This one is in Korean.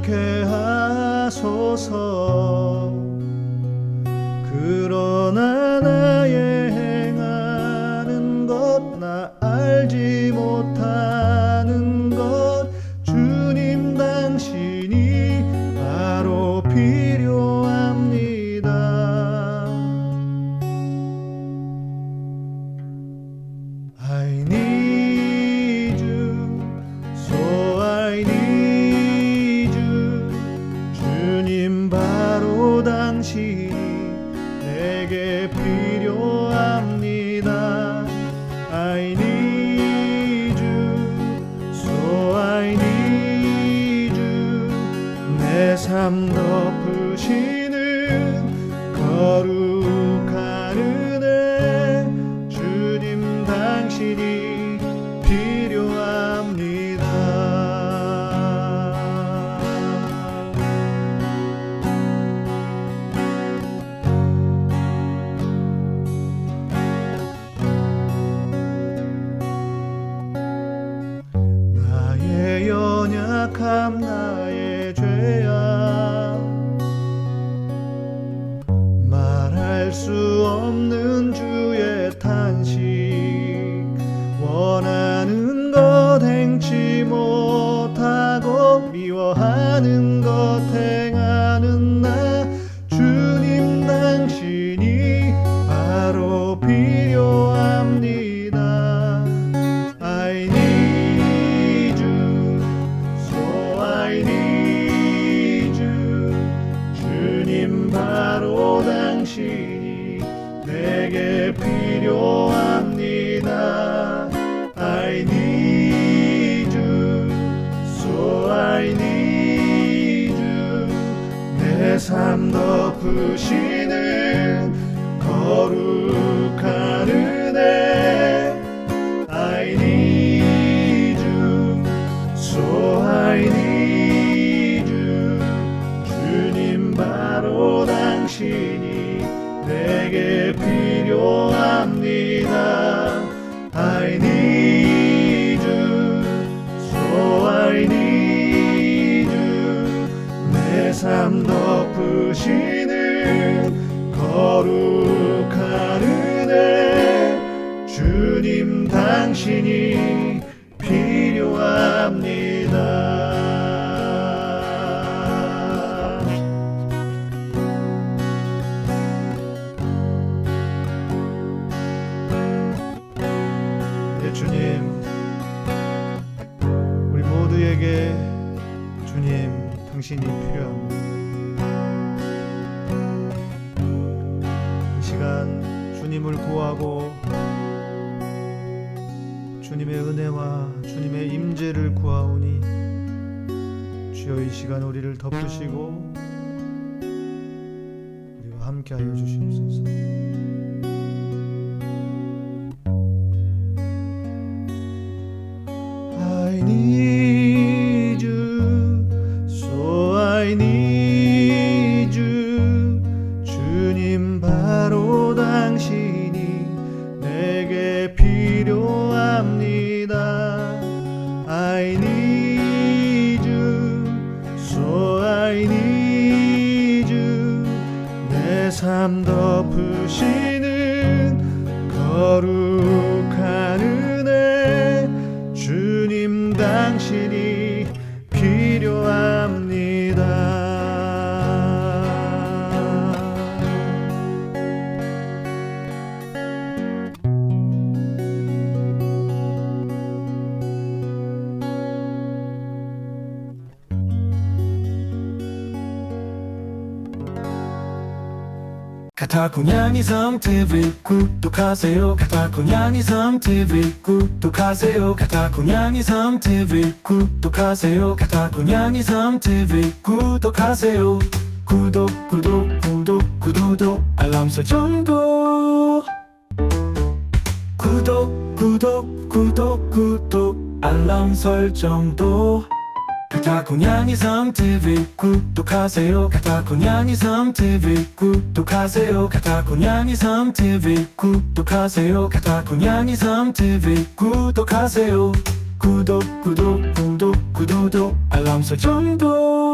않게 하소서. 그러나 나의 행하는 것 나 알지 못하는 것 주님 당신이 바로 필요 내삶 덮으시는 거룩한 은혜. 주님 당신이 필요합니다. 나의 연약함 나 바 당신이 필요합니다. 네, 주님, 우리 모두에게 주님 당신이 필요합니다. 이 시간 주님을 구하고 주님의 은혜와 주님의 임재를 구하오니 주여 이 시간 우리를 덮으시고 우리와 함께하여 주시옵소서. 덮 가타고양이 성TV 구독하세요. 가타고양이 성TV 구독하세요. 가타고양이 성TV 구독하세요. 가타고양이 성TV 구독하세요. 구독 구독 구독 구독 알람 설정도. 구독 구독 구독 구독 알람 설정도 가타고양이 성TV 구독하세요. 가타고양이 성TV 구독하세요. 가타고양이 성TV 구독하세요. 가타고양이 성TV 구독하세요. 구독 구독 구독 구독 알람 설정도